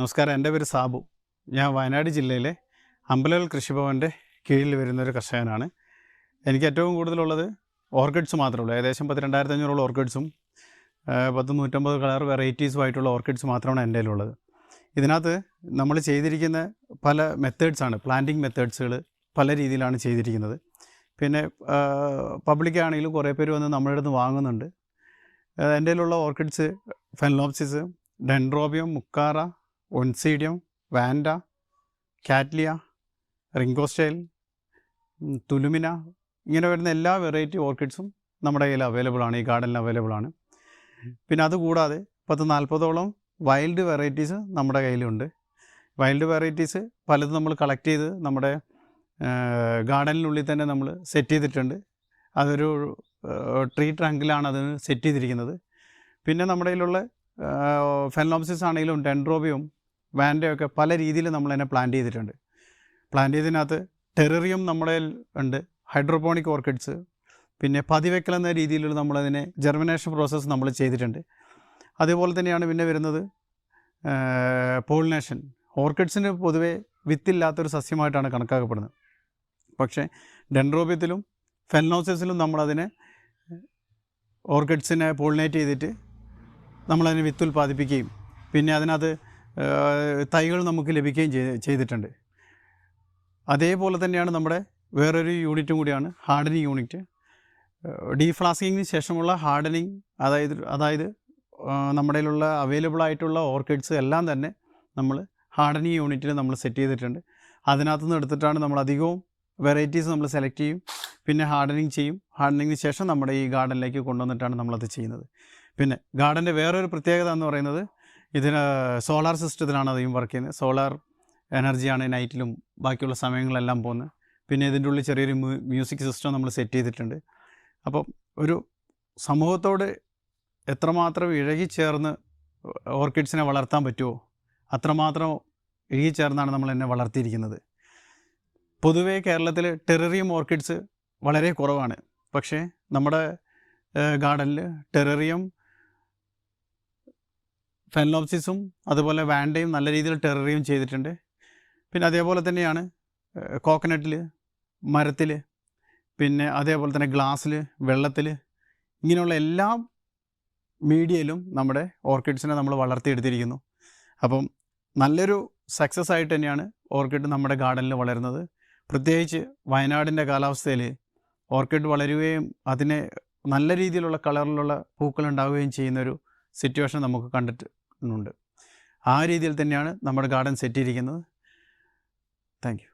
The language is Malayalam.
നമസ്കാരം. എന്റെ പേര് സാബു. ഞാൻ വയനാട് ജില്ലയിലെ അമ്പലവൽ കൃഷിഭവന്റെ കീഴിൽ വരുന്നൊരു കർഷകനാണ്. എനിക്ക് ഏറ്റവും കൂടുതലുള്ളത് ഓർക്കിഡ്സ് മാത്രമേ ഉള്ളൂ. ഏകദേശം പത്ത് രണ്ടായിരത്തി അഞ്ഞൂറോളം ഓർക്കിഡ്സും പത്ത് നൂറ്റമ്പത് കളർ വെറൈറ്റീസും ആയിട്ടുള്ള ഓർക്കിഡ്സ് മാത്രമാണ് എന്റെ കയ്യിലുള്ളത്. ഇതിനകത്ത് നമ്മൾ ചെയ്തിരിക്കുന്ന പല മെത്തേഡ്സാണ് പ്ലാന്റിങ് മെത്തേഡ്സുകൾ പല രീതിയിലാണ് ചെയ്തിരിക്കുന്നത്. പിന്നെ പബ്ലിക്കാണെങ്കിലും കുറേ പേര് വന്ന് നമ്മുടെ അടുത്ത് വാങ്ങുന്നുണ്ട്. എന്റെ കയ്യിലുള്ള orchids phalaenopsis dendrobium mokara oncidium vanda cattleya rhynchostylis തുലുമിന ഇങ്ങനെ വരുന്ന എല്ലാ വെറൈറ്റി ഓർക്കിഡ്സും നമ്മുടെ കയ്യിൽ അവൈലബിൾ ആണ് ഈ ഗാർഡനിൽ അവൈലബിൾ ആണ്. പിന്നെ അതുകൂടാതെ പത്ത് നാൽപ്പതോളം വൈൽഡ് വെറൈറ്റീസ് നമ്മുടെ കയ്യിലുണ്ട്. വൈൽഡ് വെറൈറ്റീസ് പലതും നമ്മൾ കളക്ട് ചെയ്ത് നമ്മുടെ ഗാർഡനിനുള്ളിൽ തന്നെ നമ്മൾ സെറ്റ് ചെയ്തിട്ടുണ്ട്. അതൊരു ട്രീ ട്രങ്കിലാണ് അതിന് സെറ്റ് ചെയ്തിരിക്കുന്നത്. പിന്നെ നമ്മുടെ കയ്യിലുള്ള ഫെനോപ്സിസ് ആണെങ്കിലും ഡെൻഡ്രോബിയും വാൻഡയൊക്കെ പല രീതിയിൽ നമ്മൾ അതിനെ പ്ലാൻ ചെയ്തിട്ടുണ്ട്. പ്ലാൻ ചെയ്തതിനകത്ത് ടെററിയം നമ്മുടെ ഉണ്ട് ഹൈഡ്രോപോണിക് ഓർക്കിഡ്സ് പിന്നെ പതിവെക്കൽ എന്ന രീതിയിലുള്ള നമ്മളതിനെ ജെർമിനേഷൻ പ്രോസസ്സ് നമ്മൾ ചെയ്തിട്ടുണ്ട്. അതേപോലെ തന്നെയാണ് പിന്നെ വരുന്നത് പോളിനേഷൻ ഓർക്കിഡ്സിന് പൊതുവേ വിത്തില്ലാത്തൊരു സസ്യമായിട്ടാണ് കണക്കാക്കപ്പെടുന്നത്. പക്ഷേ ഡെൻഡ്രോബിയത്തിലും ഫെൽനോസിസിലും നമ്മളതിനെ ഓർക്കിഡ്സിനെ പോളിനേറ്റ് ചെയ്തിട്ട് നമ്മളതിനെ വിത്ത് ഉൽപ്പാദിപ്പിക്കുകയും പിന്നെ അതിനകത്ത് തൈകൾ നമുക്ക് ലഭിക്കുകയും ചെയ്തിട്ടുണ്ട്. അതേപോലെ തന്നെയാണ് നമ്മുടെ വേറൊരു യൂണിറ്റും കൂടിയാണ് ഹാർഡനിങ് യൂണിറ്റ്. ഡീഫ്ലാസ്കിങ്ങിന് ശേഷമുള്ള ഹാർഡനിങ് അതായത് അതായത് നമ്മുടെ അവൈലബിൾ ആയിട്ടുള്ള ഓർക്കിഡ്സ് എല്ലാം തന്നെ നമ്മൾ ഹാർഡനിങ് യൂണിറ്റിൽ നമ്മൾ സെറ്റ് ചെയ്തിട്ടുണ്ട്. അതിനകത്തു നിന്ന് എടുത്തിട്ടാണ് നമ്മൾ അധികവും വെറൈറ്റീസ് നമ്മൾ സെലക്ട് ചെയ്യും പിന്നെ ഹാർഡനിങ് ചെയ്യും. ഹാർഡനിങ്ങിന് ശേഷം നമ്മുടെ ഈ ഗാർഡനിലേക്ക് കൊണ്ടുവന്നിട്ടാണ് നമ്മളത് ചെയ്യുന്നത്. പിന്നെ ഗാർഡന്റെ വേറൊരു പ്രത്യേകത എന്ന് പറയുന്നത് ഇതിന് സോളാർ സിസ്റ്റത്തിലാണ് അധികം വർക്ക് ചെയ്യുന്നത്. സോളാർ എനർജിയാണ് നൈറ്റിലും ബാക്കിയുള്ള സമയങ്ങളെല്ലാം പോകുന്നത്. പിന്നെ ഇതിന്റെ ഉള്ളിൽ ചെറിയൊരു മ്യൂസിക് സിസ്റ്റം നമ്മൾ സെറ്റ് ചെയ്തിട്ടുണ്ട്. അപ്പം ഒരു സമൂഹത്തോട് എത്രമാത്രം ഇഴകിച്ചേർന്ന് ഓർക്കിഡ്സിനെ വളർത്താൻ പറ്റുമോ അത്രമാത്രം ഇഴകിച്ചേർന്നാണ് നമ്മൾ എന്നെ വളർത്തിയിരിക്കുന്നത്. പൊതുവേ കേരളത്തിൽ ടെററിയം ഓർക്കിഡ്സ് വളരെ കുറവാണ്. പക്ഷേ നമ്മുടെ ഗാർഡനിൽ ടെററിയം ഫെൻലോപ്സിസും അതുപോലെ വാൻഡയും നല്ല രീതിയിൽ ടെററിയും ചെയ്തിട്ടുണ്ട്. പിന്നെ അതേപോലെ തന്നെയാണ് കോക്കനട്ടിൽ മരത്തിൽ പിന്നെ അതേപോലെ തന്നെ ഗ്ലാസ്സിൽ വെള്ളത്തിൽ ഇങ്ങനെയുള്ള എല്ലാ മീഡിയയിലും നമ്മുടെ ഓർക്കിഡ്സിനെ നമ്മൾ വളർത്തിയെടുത്തിരിക്കുന്നു. അപ്പം നല്ലൊരു സക്സസ് ആയിട്ട് തന്നെയാണ് ഓർക്കിഡ് നമ്മുടെ ഗാർഡനിൽ വളരുന്നത്. പ്രത്യേകിച്ച് വയനാടിന്റെ കാലാവസ്ഥയിൽ ഓർക്കിഡ് വളരുകയും അതിനെ നല്ല രീതിയിലുള്ള കളറിലുള്ള പൂക്കൾ ഉണ്ടാവുകയും ചെയ്യുന്നൊരു സിറ്റുവേഷൻ നമുക്ക് കണ്ടിട്ടുണ്ട് ആ രീതിയിൽ തന്നെയാണ് നമ്മുടെ ഗാർഡൻ സെറ്റ് ചെയ്തിരിക്കുന്നത്. താങ്ക്